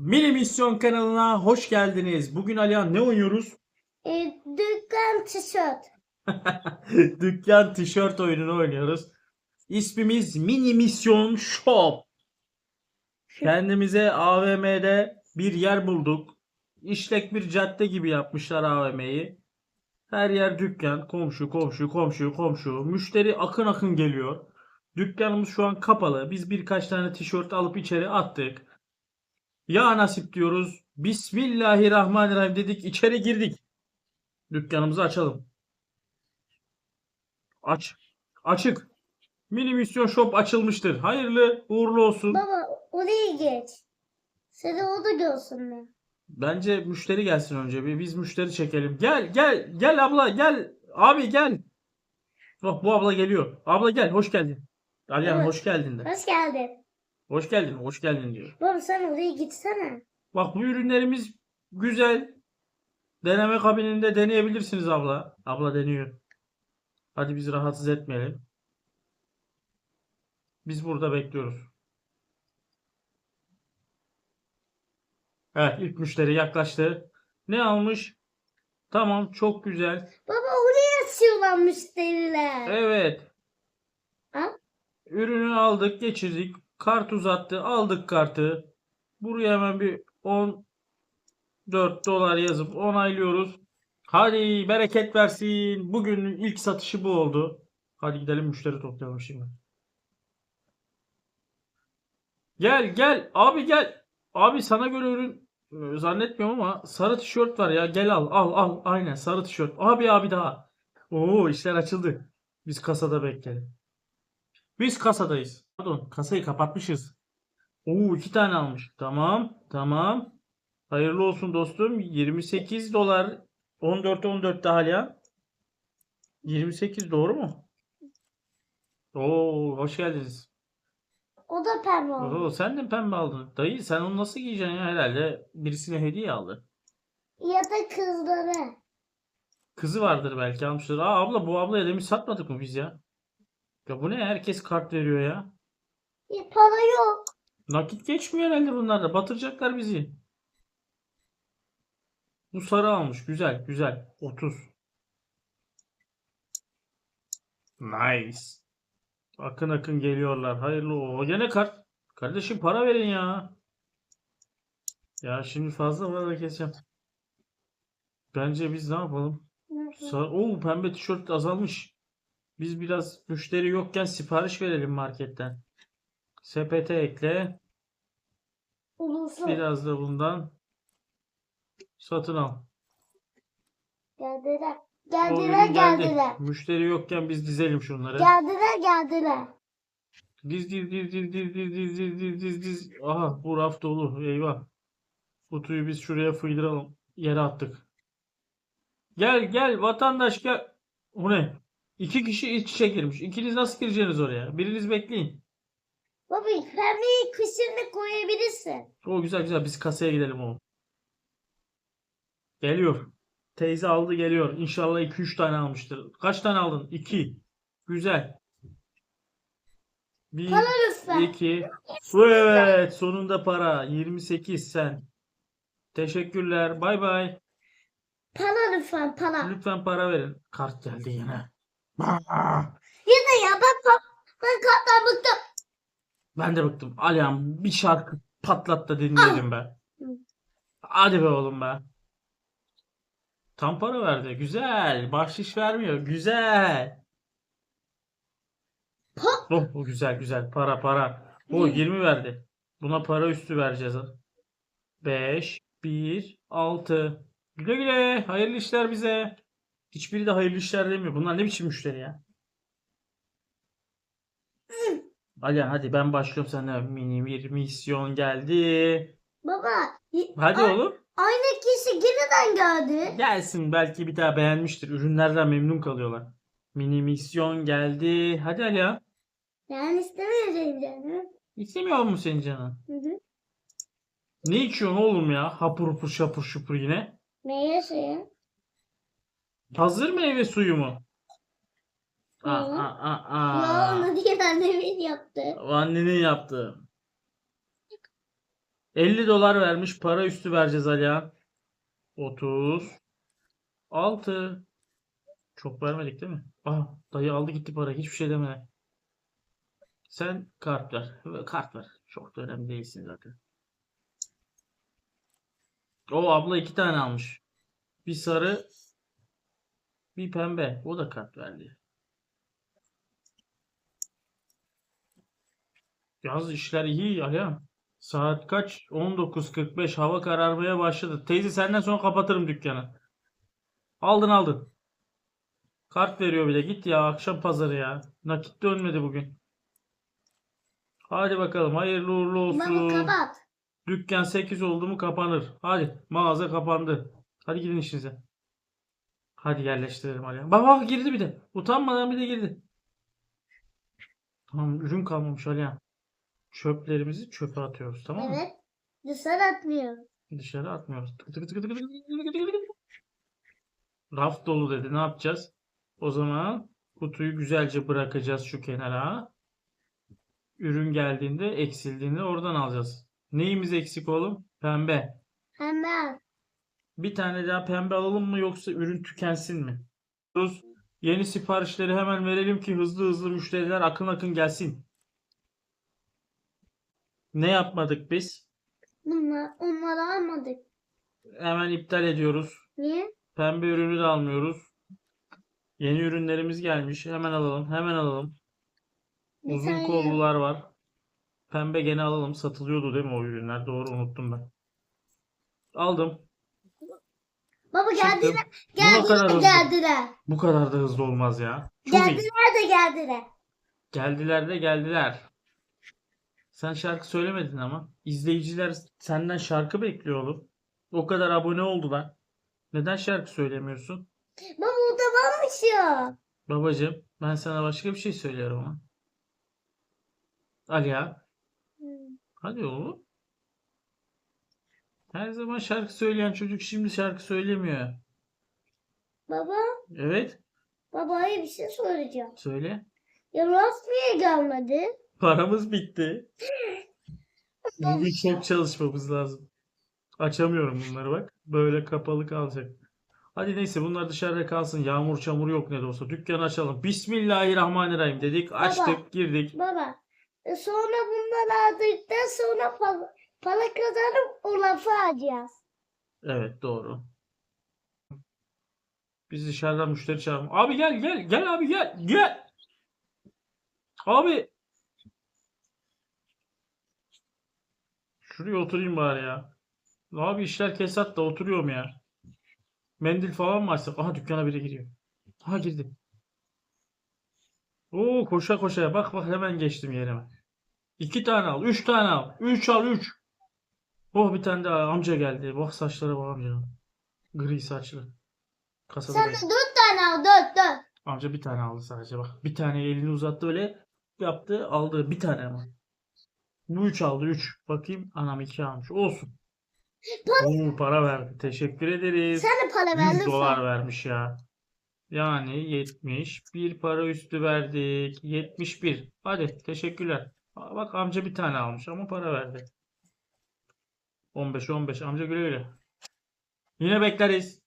Mini Misyon kanalına hoş geldiniz. Bugün Alihan ne oynuyoruz? E, dükkan tişört. Dükkan tişört oyununu oynuyoruz. İsmimiz Mini Misyon Shop. Kendimize AVM'de bir yer bulduk. İşlek bir cadde gibi yapmışlar AVM'yi. Her yer dükkan, komşu, komşu, komşu, komşu. Müşteri akın akın geliyor. Dükkanımız şu an kapalı. Biz birkaç tane tişört alıp içeri attık. Ya nasip diyoruz. Bismillahirrahmanirrahim dedik. içeri girdik. Dükkanımızı açalım. Aç. Açık. Mini misyon shop açılmıştır. Hayırlı uğurlu olsun. Baba oraya geç. Seni o da görsünler. Bence müşteri gelsin önce. Bir biz müşteri çekelim. Gel gel gel abla gel. Abi gel. Oh bu abla geliyor. Abla gel hoş geldin. Evet. hoş geldin de. Hoş geldin. Hoş geldin hoş geldin diyor. Baba sen oraya gitsene. Bak bu ürünlerimiz güzel. Deneme kabininde deneyebilirsiniz abla. Abla deniyor. Hadi bizi rahatsız etmeyelim. Biz burada bekliyoruz. Evet ilk müşteri yaklaştı. Ne almış? Tamam çok güzel. Baba oraya açıyorlar müşteriler. Evet. Al. Ürünü aldık geçirdik. Kart uzattı. Aldık kartı. Buraya hemen bir 14 dolar yazıp onaylıyoruz. Hadi bereket versin. Bugünün ilk satışı bu oldu. Hadi gidelim müşteri toplayalım şimdi. Gel gel abi gel. Abi sana göre ürün e, zannetmiyorum ama sarı tişört var ya. Gel al al al. Aynen sarı tişört. Abi abi daha. Oo işler açıldı. Biz kasada bekleyelim. Biz kasadayız. Pardon kasayı kapatmışız. Oo iki tane almış. Tamam tamam. Hayırlı olsun dostum. 28 dolar. 14 14 daha hala. 28 doğru mu? Oo hoş geldiniz. O da pembe oldu. Oo, sen de pembe aldın. Dayı sen onu nasıl giyeceksin ya herhalde birisine hediye aldı. Ya da kızlara. Kızı vardır belki almıştır. Aa abla bu ablaya demiş satmadık mı biz ya? Ya bu ne herkes kart veriyor ya. Ya, para yok. Nakit geçmiyor herhalde bunlar da. Batıracaklar bizi. Bu sarı almış. Güzel güzel. 30. Nice. Akın akın geliyorlar. Hayırlı o. Gene kart. Kardeşim para verin ya. Ya şimdi fazla da keseceğim. Bence biz ne yapalım? Sar Oo, pembe tişört azalmış. Biz biraz müşteri yokken sipariş verelim marketten. Sepete ekle. Ulusu. Biraz da bundan satın al. Geldiler. O Geldiler geldi. geldiler. Müşteri yokken biz dizelim şunları. Geldiler geldiler. Diz diz diz diz diz diz diz diz diz diz diz. Aha bu raf dolu. Eyvah. Kutuyu biz şuraya fıydıralım. Yere attık. Gel gel vatandaş gel. Bu ne? İki kişi iç içe girmiş. İkiniz nasıl gireceksiniz oraya? Biriniz bekleyin. Baba pembeyi kışını koyabilirsin. O güzel güzel biz kasaya gidelim oğlum. Geliyor. Teyze aldı geliyor. İnşallah 2-3 tane almıştır. Kaç tane aldın? 2. Güzel. 1, Para lütfen. 2. Evet sonunda para. 28 sen. Teşekkürler. Bay bay. Para lütfen para. Lütfen para verin. Kart geldi yine. Yine ya ben, ben karttan bıktım. Ben de bıktım. Alihan bir şarkı patlat da dinleyelim be. Hadi be oğlum be. Tam para verdi. Güzel. Bahşiş vermiyor. Güzel. Pa- Oh, oh, güzel güzel. Para para. O 20 verdi. Buna para üstü vereceğiz. 5, 1, 6. Güle güle. Hayırlı işler bize. Hiçbiri de hayırlı işler demiyor. Bunlar ne biçim müşteri ya? Alihan hadi ben başlıyorum senden. Mini bir misyon geldi. Baba y- Hadi oğlum. aynı kişi yeniden geldi. Gelsin belki bir daha beğenmiştir. Ürünlerden memnun kalıyorlar. Mini misyon geldi. Hadi Ali ya. Yani istemeyeceğim canım. İstemiyor mu senin canın? Hı hı. Ne içiyorsun oğlum ya? Hapur hapur şapur şupur yine. Meyve suyu. Hazır meyve suyu mu? Aa, aa, aa, Ya aa. onu annemin yaptı. O Annenin yaptığı. 50 dolar vermiş. Para üstü vereceğiz Alihan. 30. 6. Çok vermedik değil mi? Aa, dayı aldı gitti para. Hiçbir şey demeden. Sen kart ver. Kart ver. Çok da önemli değilsin zaten. O abla iki tane almış. Bir sarı, bir pembe. O da kart verdi. Yaz işler iyi Alihan. Saat kaç? 19.45. Hava kararmaya başladı. Teyze senden sonra kapatırım dükkanı. Aldın aldın. Kart veriyor bile. Git ya akşam pazarı ya. Nakit dönmedi bugün. Hadi bakalım hayırlı uğurlu Baba olsun. kapat. Dükkan 8 oldu mu kapanır. Hadi mağaza kapandı. Hadi gidin işinize. Hadi yerleştirelim Alihan. Bak bak girdi bir de. Utanmadan bir de girdi. Tamam ürün kalmamış Alihan. Çöplerimizi çöpe atıyoruz tamam mı? Evet. Dışarı atmıyor. Dışarı atmıyoruz. Tık tık tık tık tık tık tık tık tık. Raf dolu dedi. Ne yapacağız? O zaman kutuyu güzelce bırakacağız şu kenara. Ürün geldiğinde, eksildiğinde oradan alacağız. Neyimiz eksik oğlum? Pembe. Hemen. Bir tane daha pembe alalım mı yoksa ürün tükensin mi? Diyoruz. Yeni siparişleri hemen verelim ki hızlı hızlı müşteriler akın akın gelsin. Ne yapmadık biz? Bunlar, onları almadık. Hemen iptal ediyoruz. Niye? Pembe ürünü de almıyoruz. Yeni ürünlerimiz gelmiş. Hemen alalım. Hemen alalım. Bir Uzun saniye. kollular var. Pembe gene alalım. Satılıyordu değil mi o ürünler? Doğru unuttum ben. Aldım. Baba Çıktım. geldiler. Buna kadar Geldiler hızlı. geldiler. Bu kadar da hızlı olmaz ya. Çok iyi. Geldiler de geldiler. Geldiler de geldiler. Sen şarkı söylemedin ama. İzleyiciler senden şarkı bekliyor oğlum. O kadar abone oldular. Neden şarkı söylemiyorsun? Baba orada varmış ya. Babacığım ben sana başka bir şey söylüyorum ama. Aliya hadi oğlum. Her zaman şarkı söyleyen çocuk şimdi şarkı söylemiyor. Baba, Evet babaya bir şey soracağım. söyle. Ya Raf niye gelmedi? Paramız bitti. Bugün çok çalışmamız lazım. Açamıyorum bunları bak. Böyle kapalı kalacak. Hadi neyse bunlar dışarıda kalsın. Yağmur çamur yok ne de olsa. Dükkanı açalım. Bismillahirrahmanirrahim dedik. Açtık girdik. Baba, e sonra bunları aldıktan sonra para, kazanıp o lafı alacağız. Evet doğru. Biz dışarıdan müşteri çağırma. Abi gel gel gel abi gel gel. Abi. Şuraya oturayım bari ya. Abi işler kesat da oturuyorum ya. Mendil falan mı açsak? Aha dükkana biri giriyor. Aha girdi. Oo koşa koşa bak bak hemen geçtim yerime. İki tane al. Üç tane al. Üç al üç. Oh bir tane daha amca geldi. Bak saçlara bak amcanın. Gri saçlı. Kasada Sen de dört tane al, dört, dört. Amca bir tane aldı sadece bak. Bir tane elini uzattı öyle yaptı aldı. Bir tane ama. Bu üç aldı üç. Bakayım anam iki almış. Olsun. Oo, para verdi. Teşekkür ederiz. Sen de para ver 100 lütfen. dolar vermiş ya. Yani 70. Bir para üstü verdik. 71. Hadi teşekkürler. Bak amca bir tane almış ama para verdi. 15 15 amca güle güle. Yine bekleriz.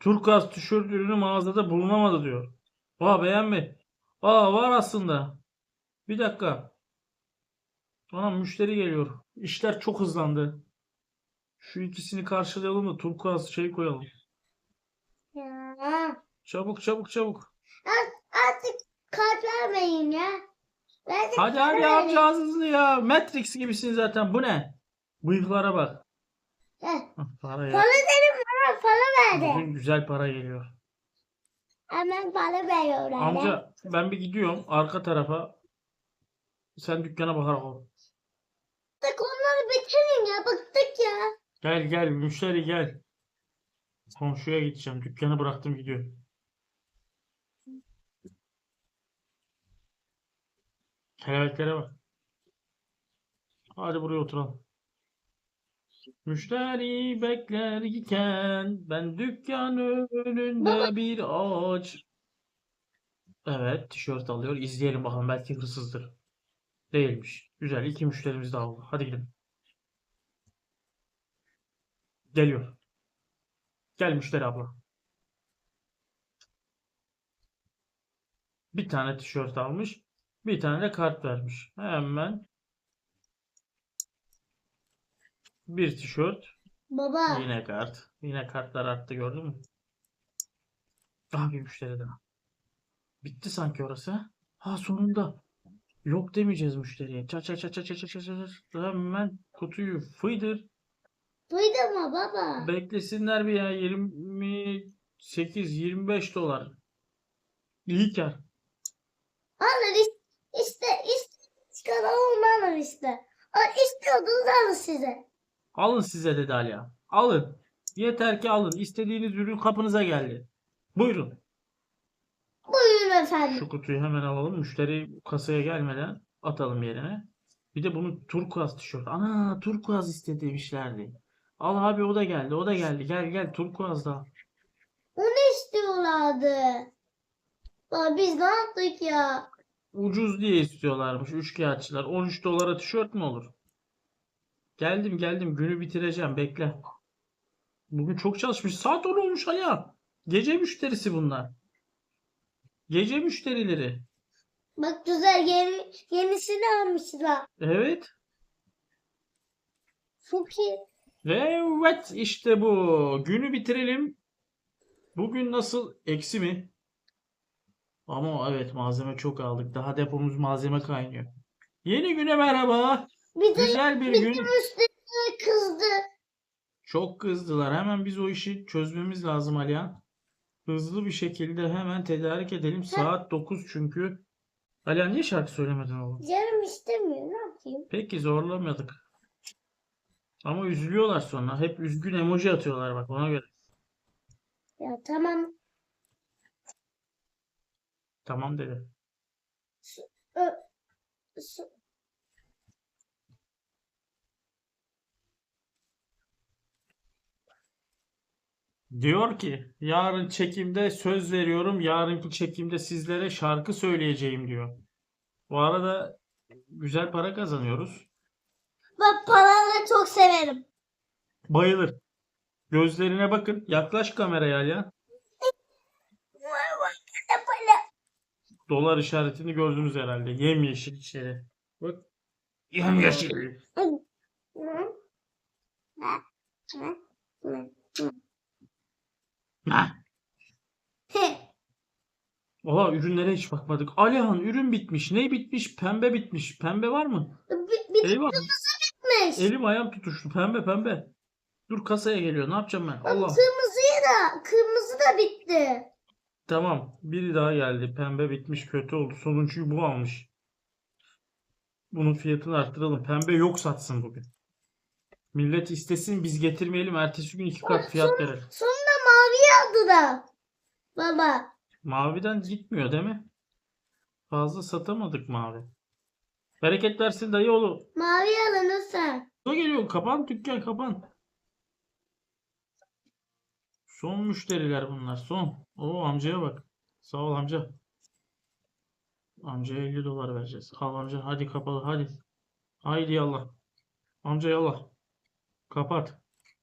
Turkuaz tişört ürünü mağazada bulunamadı diyor. Aa beğenme. Aa var aslında. Bir dakika. Anam müşteri geliyor. İşler çok hızlandı. Şu ikisini karşılayalım da turkuaz şey koyalım. Ya. Çabuk çabuk çabuk. Artık kart vermeyin ya. Artık Hadi hadi verin. amca hızlı ya. Matrix gibisin zaten. Bu ne? Bıyıklara bak. Heh, Para ya. Para dedim bana para verdi. Bugün güzel para geliyor. Hemen para veriyorlar. Amca ben bir gidiyorum arka tarafa. Sen dükkana bakarak ol. Artık onları bitirin ya bıktık ya. Gel gel müşteri gel. Komşuya gideceğim. Dükkanı bıraktım gidiyorum. Kelebeklere bak. Hadi buraya oturalım. Müşteri bekler iken ben dükkan önünde bir ağaç. Evet, tişört alıyor. İzleyelim bakalım belki hırsızdır. Değilmiş. Güzel. iki müşterimiz daha oldu. Hadi gidelim. Geliyor. Gel müşteri abla. Bir tane tişört almış. Bir tane de kart vermiş. Hemen bir tişört. Baba. Yine kart. Yine kartlar arttı gördün mü? Daha bir müşteri daha. Bitti sanki orası. ha? Sonunda. Yok demeyeceğiz müşteriye. Ça ça ça ça ça ça ça ça. Hemen kutuyu fıydır. Duydun mu baba? Beklesinler bir ya 28 25 dolar. İyi kar. Alır işte işte işte çıkaralım alır işte. O istiyordunuz alır size. Alın size dedi Aliya. Alın. Yeter ki alın. İstediğiniz ürün kapınıza geldi. Buyurun. Buyurun efendim. Şu kutuyu hemen alalım. Müşteri kasaya gelmeden atalım yerine. Bir de bunun turkuaz tişört. Ana turkuaz istemişlerdi. Al abi o da geldi. O da geldi. Gel gel turkuaz da. Onu istiyorlardı. Baba biz ne yaptık ya? Ucuz diye istiyorlarmış üçkağıtçılar. 13 dolara tişört mü olur? Geldim geldim. Günü bitireceğim. Bekle. Bugün çok çalışmış. Saat 10 olmuş Aliya. Gece müşterisi bunlar. Gece müşterileri. Bak güzel yeni, yenisini almışlar. Evet. Çok iyi. Evet işte bu. Günü bitirelim. Bugün nasıl? Eksi mi? Ama evet malzeme çok aldık. Daha depomuz malzeme kaynıyor. Yeni güne merhaba. Bir de Güzel bir gün. üstüne kızdı. Çok kızdılar. Hemen biz o işi çözmemiz lazım Alihan. Hızlı bir şekilde hemen tedarik edelim. Saat 9 çünkü. Alihan niye şarkı söylemedin oğlum? Canım istemiyor ne yapayım? Peki zorlamadık. Ama üzülüyorlar sonra. Hep üzgün emoji atıyorlar bak ona göre. Ya tamam. Tamam dedi. su- Diyor ki yarın çekimde söz veriyorum. Yarınki çekimde sizlere şarkı söyleyeceğim diyor. Bu arada güzel para kazanıyoruz. Ben paraları çok severim. Bayılır. Gözlerine bakın. Yaklaş kameraya ya. Dolar işaretini gördünüz herhalde. Yemyeşil içeri. Bak. Yemyeşil. Hah. Oha ürünlere hiç bakmadık. Alihan ürün bitmiş. Ne bitmiş? Pembe bitmiş. Pembe var mı? Bir, bir Eyvah. bitmiş. Elim ayağım tutuştu. Pembe pembe. Dur kasaya geliyor. Ne yapacağım ben? Allah. Kırmızıyı da, kırmızı da bitti. Tamam. Biri daha geldi. Pembe bitmiş. Kötü oldu. Sonuncuyu bu almış. Bunun fiyatını arttıralım. Pembe yok satsın bugün. Millet istesin biz getirmeyelim. Ertesi gün iki kat fiyat verelim. Sonunda maviyi aldılar. Baba. Maviden gitmiyor değil mi? Fazla satamadık mavi. Bereket versin dayı oğlu. Mavi alın sen. O geliyor. Kapan dükkan kapan. Son müşteriler bunlar. Son. O amcaya bak. Sağ ol amca. Amcaya 50 dolar vereceğiz. Al amca hadi kapalı hadi. Haydi yallah. Amca yallah. Kapat.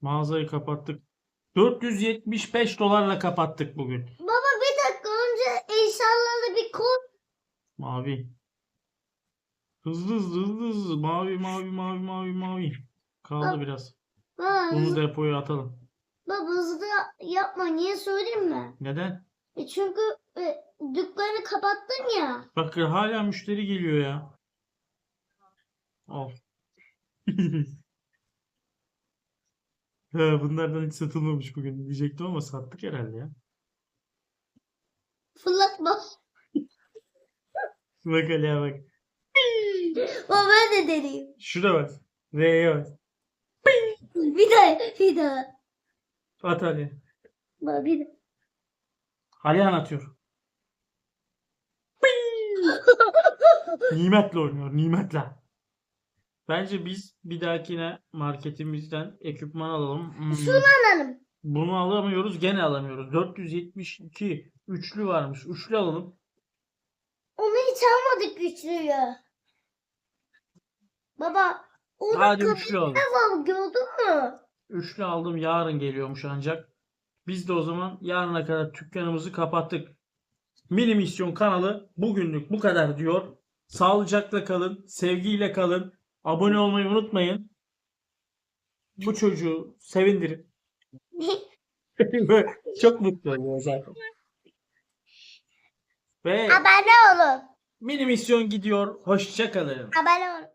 Mağazayı kapattık. 475 dolarla kapattık bugün. Baba bir dakika önce eşyaları bir koy. Mavi. Hızlı hızlı hızlı hızlı. Mavi mavi mavi mavi mavi. Kaldı Bak. biraz. Baba, Bunu hızlı, depoya atalım. baba hızlı yapma. Niye söyleyeyim mi? Neden? E çünkü e, dükkanı kapattın ya. Bak hala müşteri geliyor ya. Al. Ha, bunlardan hiç satılmamış bugün diyecektim ama sattık herhalde ya. Fırlatma. Bak Ali'ye bak. Baba ben de deneyeyim. Şuna bak. R'ye bak. Bir daha, bir daha. At Ali. Baba bir daha. Alihan atıyor. Nimetle oynuyor. Nimetle. Bence biz bir dahakine marketimizden ekipman alalım. Hmm, Şunu alalım. Bunu alamıyoruz. Gene alamıyoruz. 472 üçlü varmış. Üçlü alalım. Onu hiç almadık güçlüyü. Baba orada Hadi üçlü alalım. var gördün mü? Üçlü aldım yarın geliyormuş ancak. Biz de o zaman yarına kadar dükkanımızı kapattık. Mini Misyon kanalı bugünlük bu kadar diyor. Sağlıcakla kalın, sevgiyle kalın. Abone olmayı unutmayın. Bu çocuğu sevindirin. Çok mutlu oluyor zaten. Ve Abone olun. mini misyon gidiyor. Hoşça kalın. Abone olun.